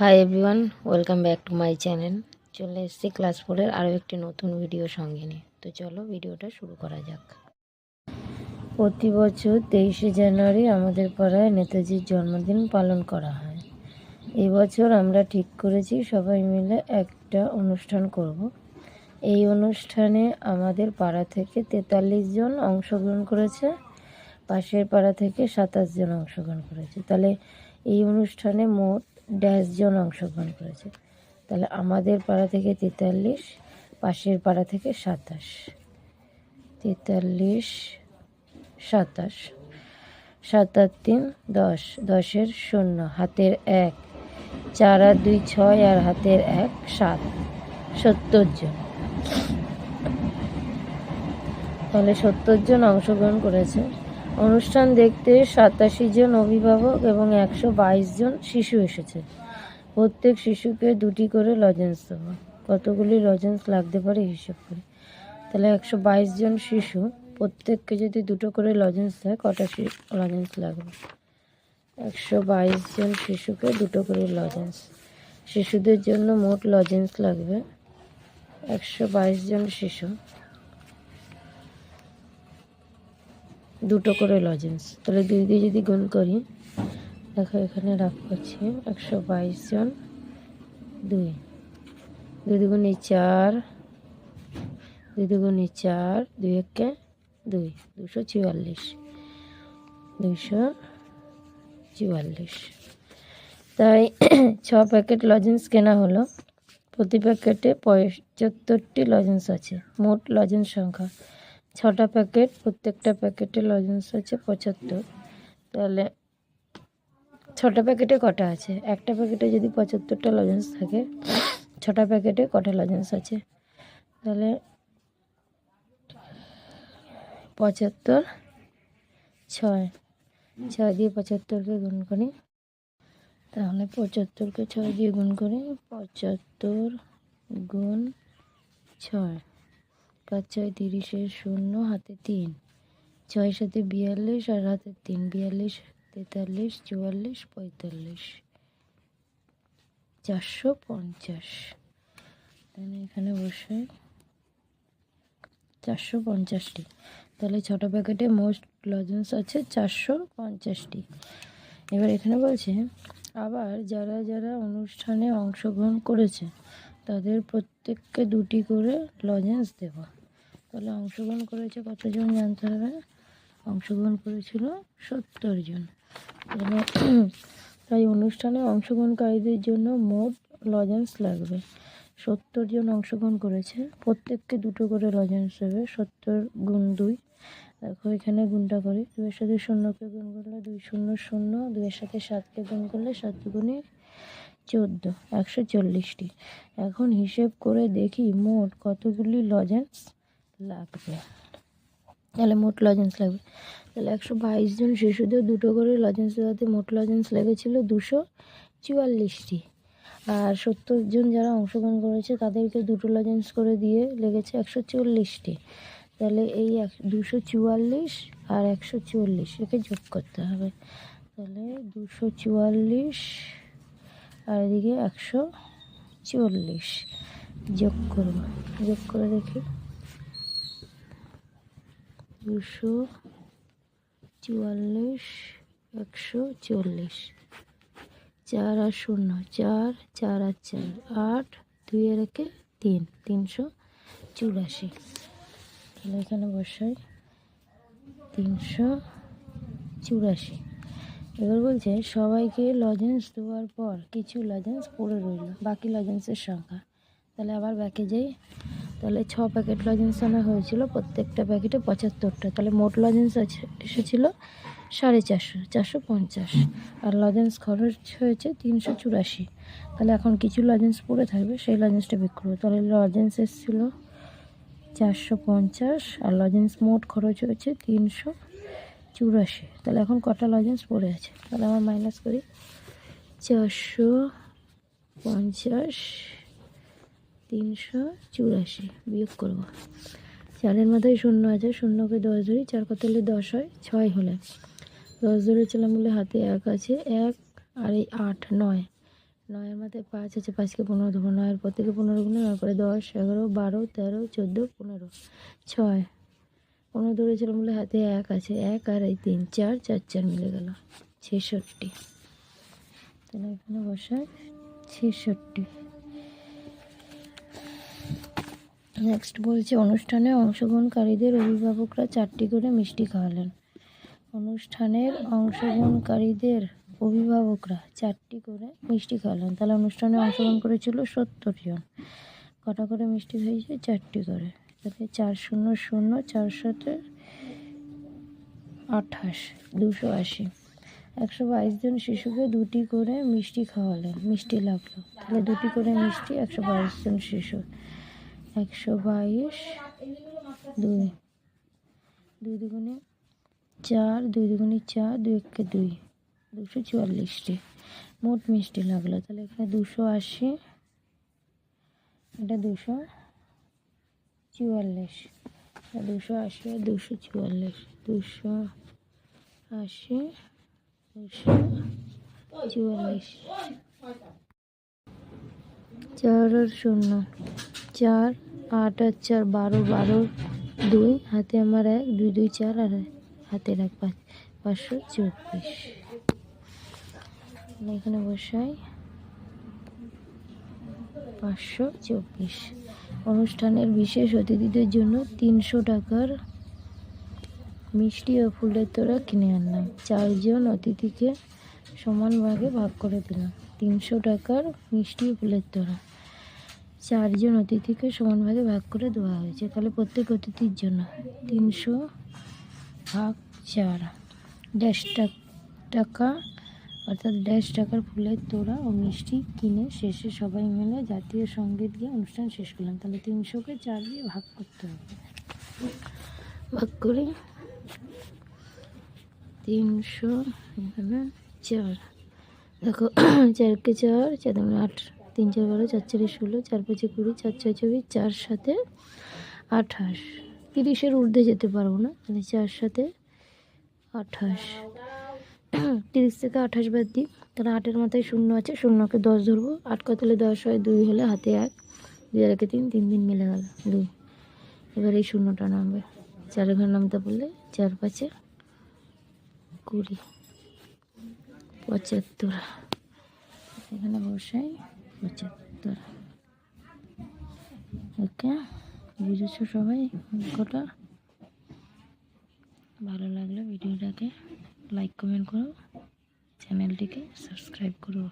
Hi everyone welcome back to my channel চলে এসেছি class ফোরের আরও একটি নতুন ভিডিও সঙ্গে নিয়ে। তো চলো ভিডিওটা শুরু করা যাক। প্রতি বছর তেইশে জানুয়ারি আমাদের পাড়ায় নেতাজির জন্মদিন পালন করা হয়। এবছর আমরা ঠিক করেছি সবাই মিলে একটা অনুষ্ঠান করব। এই অনুষ্ঠানে আমাদের পাড়া থেকে তেতাল্লিশ জন অংশগ্রহণ করেছে, পাশের পাড়া থেকে সাতাশ জন অংশগ্রহণ করেছে। তাহলে এই অনুষ্ঠানে মোট ড্যাশ জন অংশগ্রহণ করেছে। তাহলে আমাদের পাড়া থেকে তেতাল্লিশ, পাশের পাড়া থেকে সাতাশ। তেতাল্লিশ, সাতাশ। সাত আর তিন, দশ। দশের শূন্য, হাতের এক। চার আর দুই ছয় আর হাতের এক, সাত। সত্তর জন। তাহলে সত্তর জন অংশগ্রহণ করেছে। অনুষ্ঠান দেখতে সাতাশি জন অভিভাবক এবং একশো বাইশ জন শিশু এসেছে। প্রত্যেক শিশুকে দুটি করে লজেন্স দেবো। কতগুলি লজেন্স লাগতে পারে হিসেব করে। তাহলে একশো বাইশ জন শিশু, প্রত্যেককে যদি দুটো করে লজেন্স দেয়, কটা লজেন্স লাগবে? একশো বাইশ জন শিশুকে দুটো করে লজেন্স শিশুদের জন্য মোট লজেন্স লাগবে একশো বাইশ জন শিশু। দুটো করে লজেন্স তাহলে দুই দিয়ে যদি গুণ করি, দেখো এখানে রাখ পাচ্ছি একশো বাইশ জন, দুই। দুই দুগুণে চার, দুই দুগুণে চার, দুই একে দুই, দুশো চুয়াল্লিশ। দুশো চুয়াল্লিশ। তাই ছ প্যাকেট লজেন্স কেনা হলো। প্রতি প্যাকেটে পঁচাত্তরটি লজেন্স আছে, মোট লজেন্স সংখ্যা। ছটা প্যাকেট, প্রত্যেকটা প্যাকেটে লজেন্স আছে পঁচাত্তর। তাহলে ছটা প্যাকেটে কটা আছে? একটা প্যাকেটে যদি পঁচাত্তরটা লজেন্স থাকে, ছটা প্যাকেটে কটা লজেন্স আছে? তাহলে পঁচাত্তর, ছয়। ছয় দিয়ে পঁচাত্তরকে গুণ করি। তাহলে পঁচাত্তরকে ছয় দিয়ে গুণ করি, পঁচাত্তর গুণ ছয়। পাঁচ ছয় তিরিশের শূন্য, হাতে তিন। ছয় সাথে বিয়াল্লিশ আর হাতে তিন। বিয়াল্লিশ, তেতাল্লিশ, চুয়াল্লিশ, পঁয়তাল্লিশ। চারশো পঞ্চাশ। তাহলে এখানে বসে চারশো পঞ্চাশটি। তাহলে ছটা প্যাকেটে মোস্ট লজেন্স আছে চারশো পঞ্চাশটি। এবার এখানে বলছে, আবার যারা যারা অনুষ্ঠানে অংশগ্রহণ করেছে, তাদের প্রত্যেককে দুটি করে লজেন্স দেব তাহলে অংশগ্রহণ করেছে কতজন জানতে হবে? অংশগ্রহণ করেছিল সত্তর জন। তাই অনুষ্ঠানে অংশগ্রহণকারীদের জন্য মোট লজেন্স লাগবে। সত্তর জন অংশগ্রহণ করেছে। প্রত্যেককে দুটো করে লজেন্স দেবে। সত্তর গুণ দুই। দেখো এখানে গুণটা করি। দুইয়ের সাথে শূন্যকে গুণ করলে দুই শূন্য শূন্য। দুইয়ের সাথে সাতকে গুণ করলে সাত গুণে চোদ্দ। একশো চল্লিশটি। এখন হিসেব করে দেখি মোট কতগুলি লজেন্স লাগবে। তাহলে মোট লজেন্স লাগবে। তাহলে একশো বাইশ জন শিশুদের দুটো করে লজেন্স দেওয়াতে মোট লজেন্স লেগেছিল দুশো চুয়াল্লিশটি। আর সত্তর জন যারা অংশগ্রহণ করেছে, তাদেরকে দুটো লজেন্স করে দিয়ে লেগেছে একশো চল্লিশটি তাহলে এই এক, দুশো চুয়াল্লিশ আর একশো চুয়াল্লিশ, একে যোগ করতে হবে। তাহলে দুশো চুয়াল্লিশ আর এদিকে একশো চল্লিশ যোগ করব। যোগ করে দেখি। দুশো চুয়াল্লিশ, একশো চল্লিশ। চার আর শূন্য, চার চার আর চার, আট, দুই আর একে তিন, তিনশো চুরাশি। তাহলে এখানে বসাই তিনশো চুরাশি। এবার বলছে, সবাইকে লজেন্স দেওয়ার পর কিছু লজেন্স পড়ে রইল, বাকি লজেন্সের সংখ্যা। তাহলে আবার ব্যাকে যাই তাহলে ছ প্যাকেট লজেন্স আনা হয়েছিল, প্রত্যেকটা প্যাকেটে পঁচাত্তরটা। তাহলে মোট লজেন্স এসেছিল সাড়ে চারশো চারশো পঞ্চাশ। আর লজেন্স খরচ হয়েছে তিনশো চুরাশি। তাহলে এখন কিছু লজেন্স পড়ে থাকবে, সেই লজেন্সটা বিক্রি তাহলে লজেন্স এসেছিল চারশো পঞ্চাশ, আর লজেন্স মোট খরচ হয়েছে তিনশো চুরাশি। তাহলে এখন কটা লজেন্স পড়ে আছে? তাহলে আমার মাইনাস করি চারশো পঞ্চাশ। তিনশো চুরাশি, বিয়োগ করব। চারের মাথায় শূন্য আছে, শূন্যকে দশ ধরি, চার কত হলে দশ হয়? ছয় হলে। দশ ধরেছিলাম বলে হাতে এক আছে, এক আর এই আট নয়। নয়ের মাথায় পাঁচ আছে, পাঁচকে পনেরো দেবো নয়ের পর থেকে পনেরো গুণে নয় করে দশ, এগারো, বারো, তেরো, চোদ্দ, পনেরো। ছয়। পনেরো ধরেছিলাম বলে হাতে এক আছে, এক আর এই তিন, চার চার চার মিলে গেল। ছেষট্টি। তাহলে এখানে বসায় ছেষট্টি। নেক্সট বলছে, অনুষ্ঠানে অংশগ্রহণকারীদের অভিভাবকরা চারটি করে মিষ্টি খাওয়ালেন। অনুষ্ঠানের অংশগ্রহণকারীদের অভিভাবকরা চারটি করে মিষ্টি খাওয়ালেন। তাহলে অনুষ্ঠানে অংশগ্রহণ করেছিল সত্তর জন। কটা করে মিষ্টি হয়েছে? চারটি করে। তাহলে চার শূন্য শূন্য, চার সাথে আঠাশ, দুশো আশি। একশো বাইশ জন শিশুকে দুটি করে মিষ্টি খাওয়ালেন, মিষ্টি লাগল। তাহলে দুটি করে মিষ্টি, একশো বাইশ জন শিশু একশো বাইশ, দুই। দুই দুগুণে চার, দুই দুগুণে চার, দুই একে দুই। দুশো চুয়াল্লিশটি। মোট মিষ্টি লাগল। তাহলে এখানে দুশো আশি, এটা দুশো চুয়াল্লিশ। দুশো আশি আর দুশো চুয়াল্লিশ। দুশো আশি, দুশো চুয়াল্লিশ। চার শূন্য। চার, আট আট চার, বারো বারো, দুই, হাতে আমার এক, দুই দুই, চার আর হাতের এক পাঁচ, পাঁচশো চব্বিশ। এখানে বসাই। পাঁচশো চব্বিশ। অনুষ্ঠানের বিশেষ অতিথিদের জন্য তিনশো টাকার মিষ্টি ও ফুলের তোড়া কিনে আনলাম। চারজন অতিথিকে সমান ভাগে ভাগ করে দিলাম। তিনশো টাকার মিষ্টি ও ফুলের তোড়া। চারজন অতিথিকে সমানভাবে ভাগ করে দেওয়া হয়েছে। তাহলে প্রত্যেক অতিথির জন্য তিনশো ভাগ চার। ড্যাশ টাকা অর্থাৎ ড্যাশ টাকার ফুলের তোড়া ও মিষ্টি কিনে শেষে সবাই মিলে জাতীয় সংগীত গিয়ে অনুষ্ঠান শেষ করলাম। তাহলে তিনশোকে চার দিয়ে ভাগ করতে হবে। ভাগ করে তিনশো চার। দেখো, চারকে চার চার আট। তিন চার বারো, চার চারে ষোলো, চার পাঁচে কুড়ি, চার ছয় চব্বিশ চার সাথে আঠাশ। তিরিশের ঊর্ধ্বে যেতে পারব না তাহলে চার সাথে আঠাশ। তিরিশ থেকে আঠাশ বাদ দিই তাহলে আটের মাথায় শূন্য আছে, শূন্যকে দশ ধরবো। আট কত হলে দশ হয়? দুই হলে হাতে এক। দুই আর একে তিন তিন দিন মিলে গেল, দুই। এবার এই শূন্যটা নামবে। চার ঘর নামতে বললে চার পাঁচে কুড়ি। পঁচাত্তর। এখানে বসাই। পঁচাত্তর ওকে বুঝেছ সবাই? অঙ্কটা ভালো লাগলে ভিডিওটাকে লাইক কমেন্ট করো চ্যানেলটিকে সাবস্ক্রাইব করো।